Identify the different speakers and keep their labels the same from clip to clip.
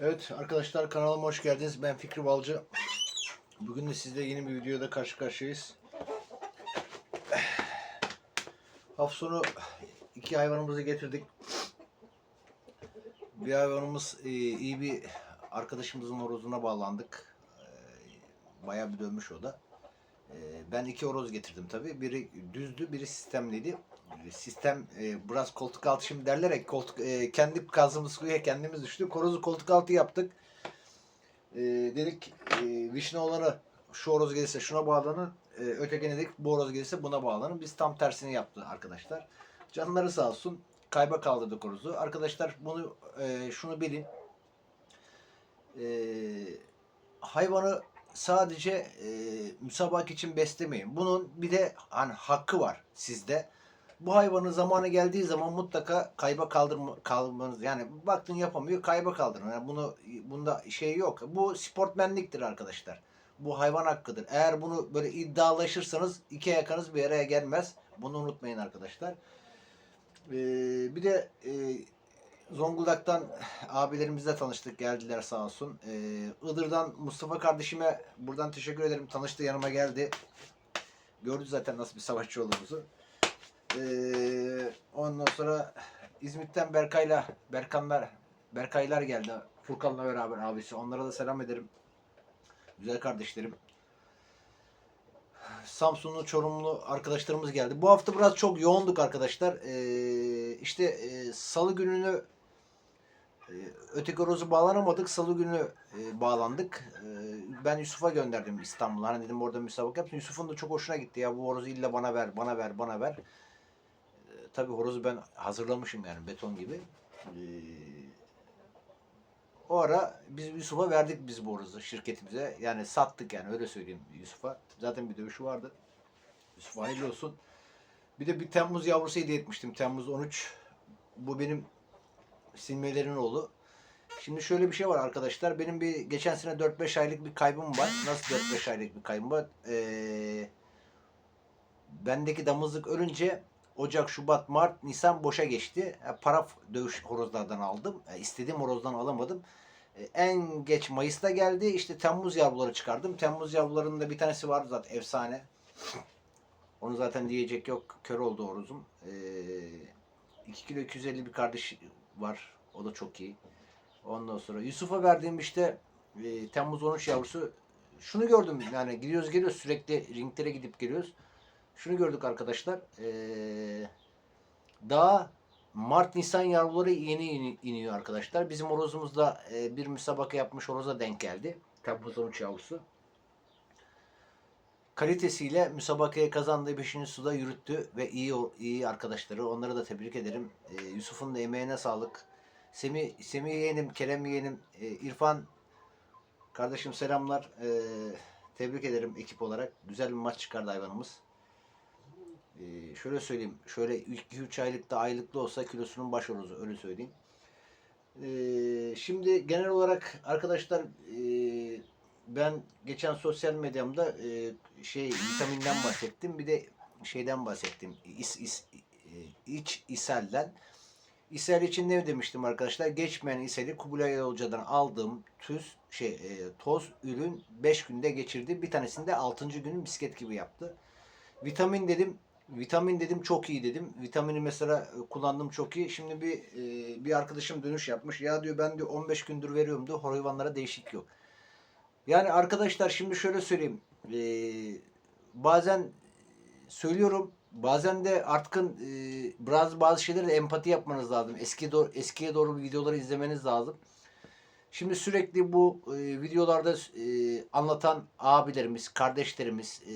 Speaker 1: Evet arkadaşlar kanalıma hoş geldiniz. Ben Fikri Balcı. Bugün de sizle yeni bir videoda karşı karşıyayız. Hafta sonu iki hayvanımızı getirdik. Bir hayvanımız e, iyi bir arkadaşımızın horozuna bağlandık. E, Bayağı bir dönmüş o da. E, Ben iki horoz getirdim tabi. Biri düzdü, biri sistemliydi. Sistem e, biraz koltuk altı şimdi derler ya koltuk e, kendi kazımız kuyuya kendimiz düştük. Horozu koltuk altı yaptık. E, dedik e, vişne olanı şu horoz gelirse şuna bağlanın. E, ötekine dedik bu horoz gelirse buna bağlanın. Biz tam tersini yaptı arkadaşlar. Canları sağ olsun. Kayba kaldırdık horozu. Arkadaşlar bunu e, şunu bilin. E, hayvanı sadece e, müsabak için beslemeyin. Bunun bir de hani hakkı var sizde. Bu hayvanın zamanı geldiği zaman mutlaka kayba kaldırma kalmanız yani baktın yapamıyor kayba kaldırın. Yani bunu bunda şey yok. Bu sportmenliktir arkadaşlar. Bu hayvan hakkıdır. Eğer bunu böyle iddialaşırsanız iki yakanız bir araya gelmez. Bunu unutmayın arkadaşlar. Ee, bir de e, Zonguldak'tan abilerimizle tanıştık. Geldiler sağ olsun. Ee, Iğdır'dan Mustafa kardeşime buradan teşekkür ederim. Tanıştı yanıma geldi. Gördü zaten nasıl bir savaşçı olduğumuzu. Ee, ondan sonra İzmit'ten Berkay'la Berkanlar Berkaylar geldi. Furkan'la beraber abisi. Onlara da selam ederim. Güzel kardeşlerim. Samsunlu, Çorumlu arkadaşlarımız geldi. Bu hafta biraz çok yoğunduk arkadaşlar. Ee, işte e, salı gününü e, öteki horozu bağlanamadık. Salı günü e, bağlandık. E, ben Yusuf'a gönderdim İstanbul'a. Hani dedim orada müsabaka yapsın. Yusuf'un da çok hoşuna gitti. Ya bu horozu illa bana ver, bana ver, bana ver. Tabii horozu ben hazırlamışım yani beton gibi. E, o ara biz Yusuf'a verdik biz bu horozu şirketimize. Yani sattık yani öyle söyleyeyim Yusuf'a. Zaten bir dövüşü vardı. Yusuf hayırlı olsun. Bir de bir Temmuz yavrusu hediye etmiştim. Temmuz 13. Bu benim Silmelerin oğlu. Şimdi şöyle bir şey var arkadaşlar. Benim bir geçen sene 4-5 aylık bir kaybım var. Nasıl 4-5 aylık bir kaybım var? Ee, bendeki damızlık ölünce Ocak, Şubat, Mart, Nisan boşa geçti. E, para dövüş horozlardan aldım. E, istediğim horozdan alamadım. E, en geç Mayıs'ta geldi. İşte Temmuz yavruları çıkardım. Temmuz yavrularının da bir tanesi var zaten efsane. Onu zaten diyecek yok. Kör oldu horozum. E, 2 kilo 250 bir kardeş var. O da çok iyi. Ondan sonra Yusuf'a verdiğim işte e, Temmuz 13 yavrusu şunu gördüm yani gidiyoruz geliyoruz sürekli ringlere gidip geliyoruz. Şunu gördük arkadaşlar. E, daha Mart Nisan yavruları yeni in- iniyor arkadaşlar. Bizim horozumuzda e, bir müsabaka yapmış horoza denk geldi. 13 yavrusu. Kalitesiyle müsabakaya kazandığı 5. suda yürüttü ve iyi iyi arkadaşları. Onları da tebrik ederim. E, Yusuf'un da emeğine sağlık. Semih, Semih yeğenim, Kerem yeğenim, e, İrfan kardeşim selamlar. E, tebrik ederim ekip olarak. Güzel bir maç çıkardı hayvanımız. Şöyle söyleyeyim. Şöyle 2-3 aylıkta aylıklı olsa kilosunun baş horozu öyle söyleyeyim. E, şimdi genel olarak arkadaşlar e, ben geçen sosyal medyamda e, şey vitaminden bahsettim. Bir de şeyden bahsettim. İs, is, e, iç ishalden. İshal için ne demiştim arkadaşlar? Geçmeyen ishali Kubilay Hoca'dan aldığım tüz şey e, toz ürün 5 günde geçirdi. Bir tanesini de 6. günün bisiklet gibi yaptı. Vitamin dedim. Vitamin dedim çok iyi dedim. Vitamini mesela e, kullandım çok iyi. Şimdi bir e, bir arkadaşım dönüş yapmış. Ya diyor ben diyor 15 gündür veriyorum diyor. Hayvanlara değişik yok. Yani arkadaşlar şimdi şöyle söyleyeyim. E, bazen söylüyorum Bazen de artık biraz bazı şeyleri de empati yapmanız lazım. Eski doğru, eskiye doğru videoları izlemeniz lazım. Şimdi sürekli bu e, videolarda e, anlatan abilerimiz, kardeşlerimiz e,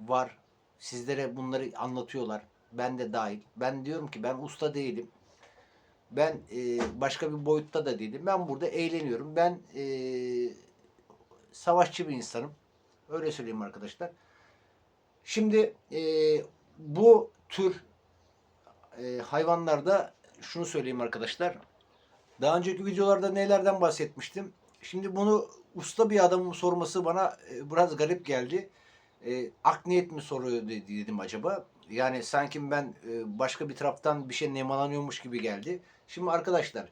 Speaker 1: var. Sizlere bunları anlatıyorlar. Ben de dahil. Ben diyorum ki ben usta değilim. Ben e, başka bir boyutta da değilim. Ben burada eğleniyorum. Ben e, savaşçı bir insanım. Öyle söyleyeyim arkadaşlar. Şimdi e, bu tür e, hayvanlarda şunu söyleyeyim arkadaşlar. Daha önceki videolarda nelerden bahsetmiştim. Şimdi bunu usta bir adamın sorması bana e, biraz garip geldi. E, ak mi soruyor de- dedim acaba. Yani sanki ben e, başka bir taraftan bir şey nemalanıyormuş gibi geldi. Şimdi arkadaşlar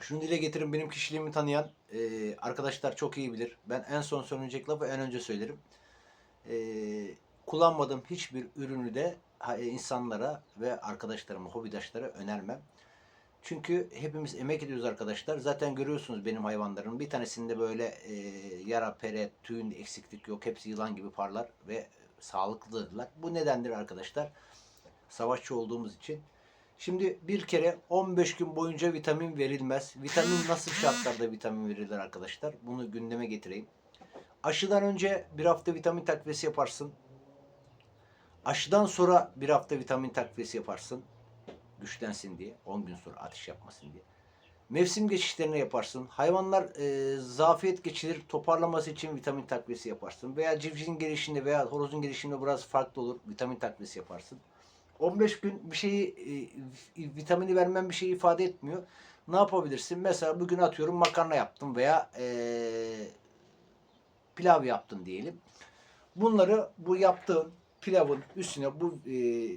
Speaker 1: Şunu dile getirin benim kişiliğimi tanıyan e, arkadaşlar çok iyi bilir. Ben en son söylenecek lafı en önce söylerim. E, kullanmadığım hiçbir ürünü de e, insanlara ve arkadaşlarıma, hobidaşlara önermem. Çünkü hepimiz emek ediyoruz arkadaşlar. Zaten görüyorsunuz benim hayvanlarım. Bir tanesinde böyle e, yara, pere, tüyün eksiklik yok. Hepsi yılan gibi parlar ve sağlıklıdırlar. Bu nedendir arkadaşlar. Savaşçı olduğumuz için. Şimdi bir kere 15 gün boyunca vitamin verilmez. Vitamin nasıl şartlarda vitamin verilir arkadaşlar? Bunu gündeme getireyim. Aşıdan önce bir hafta vitamin takviyesi yaparsın. Aşıdan sonra bir hafta vitamin takviyesi yaparsın. Güçlensin diye. 10 gün sonra ateş yapmasın diye. Mevsim geçişlerini yaparsın. Hayvanlar e, zafiyet geçirir. Toparlaması için vitamin takviyesi yaparsın. Veya civcivin gelişinde veya horozun gelişinde biraz farklı olur. Vitamin takviyesi yaparsın. 15 gün bir şeyi e, vitamini vermem bir şey ifade etmiyor. Ne yapabilirsin? Mesela bugün atıyorum makarna yaptım veya e, pilav yaptın diyelim. Bunları bu yaptığın pilavın üstüne bu e,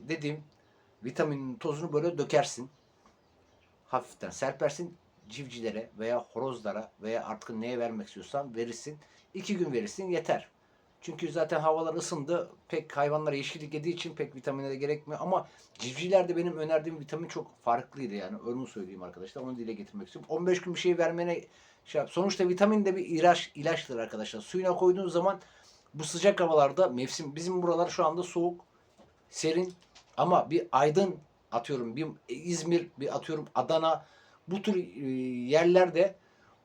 Speaker 1: dediğim vitaminin tozunu böyle dökersin. Hafiften serpersin civcilere veya horozlara veya artık neye vermek istiyorsan verirsin. İki gün verirsin yeter. Çünkü zaten havalar ısındı. Pek hayvanlar yeşillik yediği için pek vitamine de gerekmiyor. Ama civcivlerde benim önerdiğim vitamin çok farklıydı yani. Onu söyleyeyim arkadaşlar. Onu dile getirmek istiyorum. 15 gün bir şey vermene şey. Sonuçta vitamin de bir ilaç, ilaçtır arkadaşlar. Suyuna koyduğun zaman bu sıcak havalarda mevsim bizim buralar şu anda soğuk, serin ama bir Aydın atıyorum bir İzmir bir atıyorum Adana bu tür e, yerlerde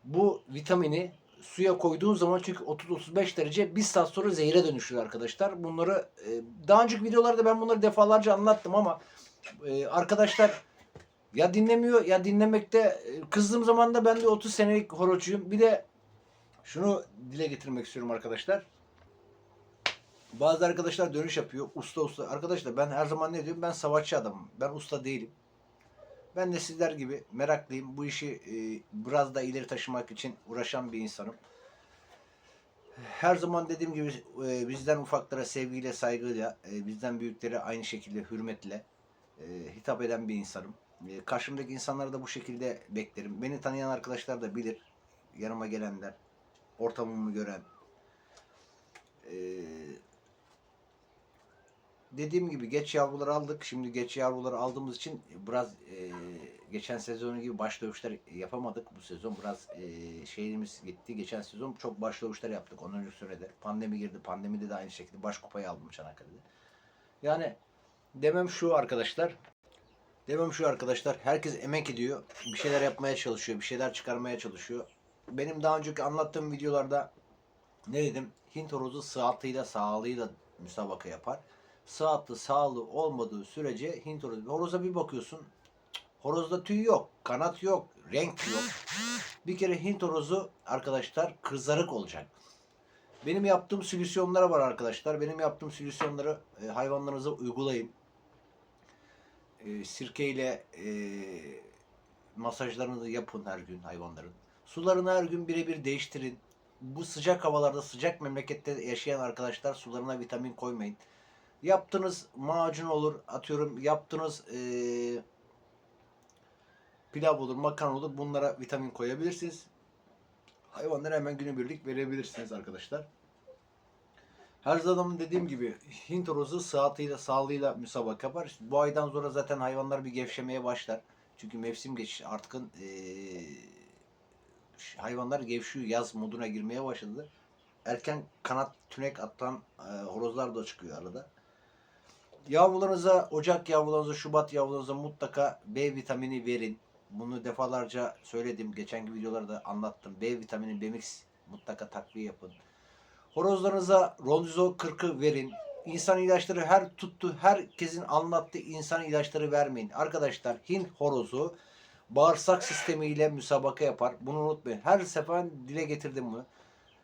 Speaker 1: bu vitamini suya koyduğun zaman çünkü 30-35 derece bir saat sonra zehire dönüşüyor arkadaşlar. Bunları e, daha önceki videolarda ben bunları defalarca anlattım ama e, arkadaşlar ya dinlemiyor ya dinlemekte kızdığım zaman da ben de 30 senelik horozcuyum. Bir de şunu dile getirmek istiyorum arkadaşlar. Bazı arkadaşlar dönüş yapıyor. Usta usta. Arkadaşlar ben her zaman ne diyorum? Ben savaşçı adamım. Ben usta değilim. Ben de sizler gibi meraklıyım. Bu işi e, biraz da ileri taşımak için uğraşan bir insanım. Her zaman dediğim gibi e, bizden ufaklara sevgiyle, saygıyla, e, bizden büyüklere aynı şekilde hürmetle e, hitap eden bir insanım. E, karşımdaki insanları da bu şekilde beklerim. Beni tanıyan arkadaşlar da bilir. Yanıma gelenler, ortamımı gören, e, dediğim gibi geç yavruları aldık. Şimdi geç yavruları aldığımız için biraz e, geçen sezonu gibi baş dövüşler yapamadık bu sezon. Biraz e, şeyimiz gitti. Geçen sezon çok baş dövüşler yaptık 10. sürede. Pandemi girdi. Pandemide de aynı şekilde baş kupayı aldım Çanakkale'de. Yani demem şu arkadaşlar. Demem şu arkadaşlar. Herkes emek ediyor. Bir şeyler yapmaya çalışıyor. Bir şeyler çıkarmaya çalışıyor. Benim daha önceki anlattığım videolarda ne dedim? Hint horozu sıhhatıyla sağlığıyla müsabaka yapar sıhhatli, sağlığı olmadığı sürece Hint horozu. Horoza bir bakıyorsun. Horozda tüy yok, kanat yok, renk yok. Bir kere Hint horozu arkadaşlar kızarık olacak. Benim yaptığım solüsyonlara var arkadaşlar. Benim yaptığım solüsyonları e, hayvanlarınıza uygulayın. E, sirkeyle e, masajlarınızı yapın her gün hayvanların. Sularını her gün birebir değiştirin. Bu sıcak havalarda, sıcak memlekette yaşayan arkadaşlar sularına vitamin koymayın. Yaptığınız macun olur, atıyorum yaptığınız eee pilav olur, makarna olur. Bunlara vitamin koyabilirsiniz. Hayvanlara hemen günübirlik verebilirsiniz arkadaşlar. Her zaman dediğim gibi Hint horozu sıhhatıyla, sağlığıyla müsabaka yapar. İşte bu aydan sonra zaten hayvanlar bir gevşemeye başlar. Çünkü mevsim geçiş artık eee, hayvanlar gevşiyor, yaz moduna girmeye başladı. Erken kanat tünek atan eee, horozlar da çıkıyor arada. Yavrularınıza, Ocak yavrularınıza, Şubat yavrularınıza mutlaka B vitamini verin. Bunu defalarca söyledim. Geçenki videolarda anlattım. B vitamini, B-mix mutlaka takviye yapın. Horozlarınıza Rondizo 40'ı verin. İnsan ilaçları her tuttu, herkesin anlattığı insan ilaçları vermeyin. Arkadaşlar Hint horozu bağırsak sistemiyle müsabaka yapar. Bunu unutmayın. Her sefer dile getirdim bunu.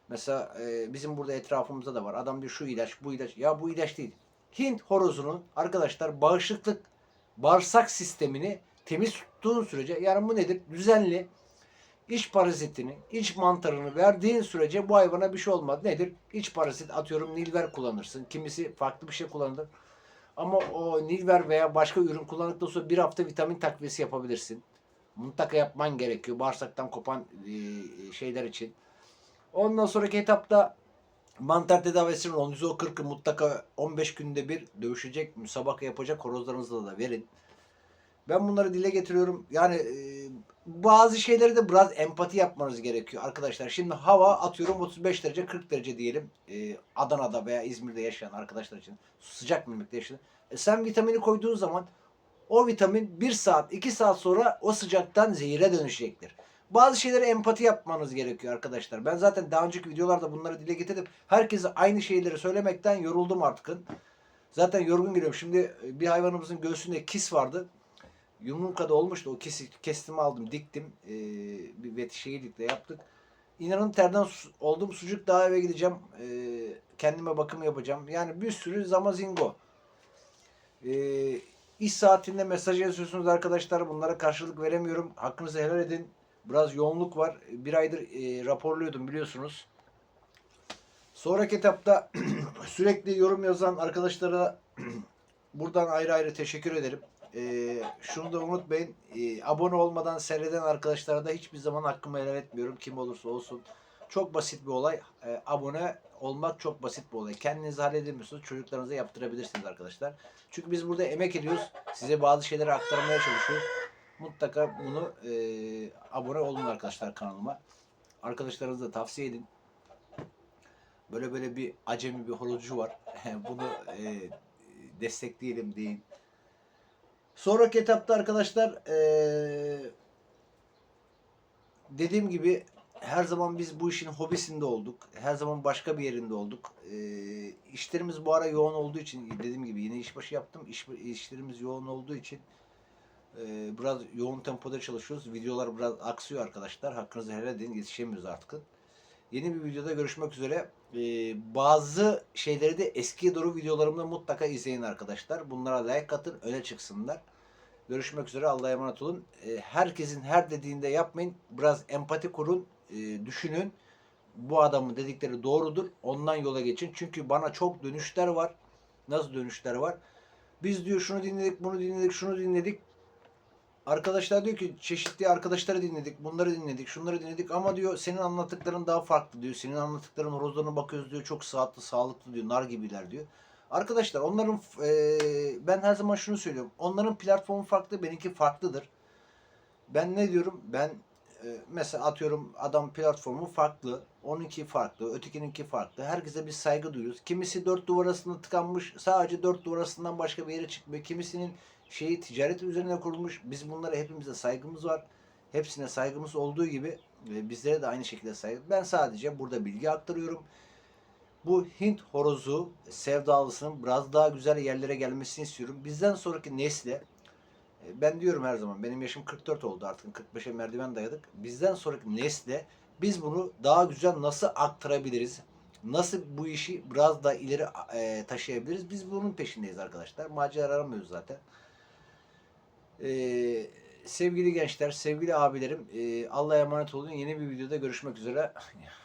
Speaker 1: Mesela e, bizim burada etrafımızda da var. Adam diyor şu ilaç, bu ilaç. Ya bu ilaç değil. Hint horozunun arkadaşlar bağışıklık bağırsak sistemini temiz tuttuğun sürece yani bu nedir? Düzenli iç parazitini, iç mantarını verdiğin sürece bu hayvana bir şey olmaz. Nedir? İç parazit atıyorum nilver kullanırsın. Kimisi farklı bir şey kullanır. Ama o nilver veya başka ürün kullandıktan sonra bir hafta vitamin takviyesi yapabilirsin. Mutlaka yapman gerekiyor. Bağırsaktan kopan e, şeyler için. Ondan sonraki etapta mantar tedavisinin olan %40'ı mutlaka 15 günde bir dövüşecek, müsabaka yapacak horozlarınızla da verin. Ben bunları dile getiriyorum. Yani e, bazı şeyleri de biraz empati yapmanız gerekiyor arkadaşlar. Şimdi hava atıyorum 35 derece 40 derece diyelim. E, Adana'da veya İzmir'de yaşayan arkadaşlar için sıcak memlekette yaşayan. E, sen vitamini koyduğun zaman o vitamin 1 saat 2 saat sonra o sıcaktan zehire dönüşecektir. Bazı şeylere empati yapmanız gerekiyor arkadaşlar. Ben zaten daha önceki videolarda bunları dile getirdim. Herkese aynı şeyleri söylemekten yoruldum artık. Zaten yorgun geliyorum. Şimdi bir hayvanımızın göğsünde kis vardı. Yumrukada olmuştu. O kesi kestim aldım, diktim. Ee, bir vet şeylikle yaptık. İnanın terden su- oldum. Sucuk daha eve gideceğim. Ee, kendime bakım yapacağım. Yani bir sürü zamazingo. Ee, iş saatinde mesaj yazıyorsunuz arkadaşlar. Bunlara karşılık veremiyorum. Hakkınızı helal edin. Biraz yoğunluk var. Bir aydır e, raporluyordum biliyorsunuz. Sonraki etapta sürekli yorum yazan arkadaşlara buradan ayrı ayrı teşekkür ederim. Ee, şunu da unutmayın. Ee, abone olmadan seyreden arkadaşlara da hiçbir zaman hakkımı helal etmiyorum. Kim olursa olsun. Çok basit bir olay. Ee, abone olmak çok basit bir olay. Kendinizi halledemiyorsunuz. Çocuklarınıza yaptırabilirsiniz arkadaşlar. Çünkü biz burada emek ediyoruz. Size bazı şeyleri aktarmaya çalışıyoruz. Mutlaka bunu e, abone olun arkadaşlar kanalıma. Arkadaşlarınıza da tavsiye edin. Böyle böyle bir acemi bir horozcu var. bunu e, destekleyelim deyin. Sonraki etapta arkadaşlar eee, dediğim gibi her zaman biz bu işin hobisinde olduk. Her zaman başka bir yerinde olduk. Eee işlerimiz bu ara yoğun olduğu için dediğim gibi yine işbaşı yaptım. İş, işlerimiz yoğun olduğu için eee, biraz yoğun tempoda çalışıyoruz. Videolar biraz aksıyor arkadaşlar. Hakkınızı helal edin. Yetişemiyoruz artık. Yeni bir videoda görüşmek üzere. Ee, bazı şeyleri de eskiye doğru videolarımda mutlaka izleyin arkadaşlar. Bunlara like atın, öne çıksınlar. Görüşmek üzere. Allah'a emanet olun. Ee, herkesin her dediğinde yapmayın. Biraz empati kurun, düşünün. Bu adamın dedikleri doğrudur. Ondan yola geçin. Çünkü bana çok dönüşler var. Nasıl dönüşler var? Biz diyor şunu dinledik, bunu dinledik, şunu dinledik. Arkadaşlar diyor ki çeşitli arkadaşları dinledik, bunları dinledik, şunları dinledik ama diyor senin anlattıkların daha farklı diyor. Senin anlattıkların horozlarına bakıyoruz diyor çok sağlıklı, sağlıklı diyor, nar gibiler diyor. Arkadaşlar onların eee, ben her zaman şunu söylüyorum. Onların platformu farklı, benimki farklıdır. Ben ne diyorum? Ben e, mesela atıyorum adam platformu farklı, onunki farklı, ötekininki farklı. Herkese bir saygı duyuyoruz. Kimisi dört duvar arasında tıkanmış, sadece dört duvar arasından başka bir yere çıkmıyor. Kimisinin şeyi ticaret üzerine kurulmuş. Biz bunlara hepimize saygımız var. Hepsine saygımız olduğu gibi e, bizlere de aynı şekilde saygı. Ben sadece burada bilgi aktarıyorum. Bu Hint horozu sevdalısının biraz daha güzel yerlere gelmesini istiyorum. Bizden sonraki nesle e, ben diyorum her zaman benim yaşım 44 oldu artık 45'e merdiven dayadık. Bizden sonraki nesle biz bunu daha güzel nasıl aktarabiliriz? Nasıl bu işi biraz daha ileri e, taşıyabiliriz? Biz bunun peşindeyiz arkadaşlar. Macera aramıyoruz zaten. Ee, sevgili gençler, sevgili abilerim, e, Allah'a emanet olun. Yeni bir videoda görüşmek üzere.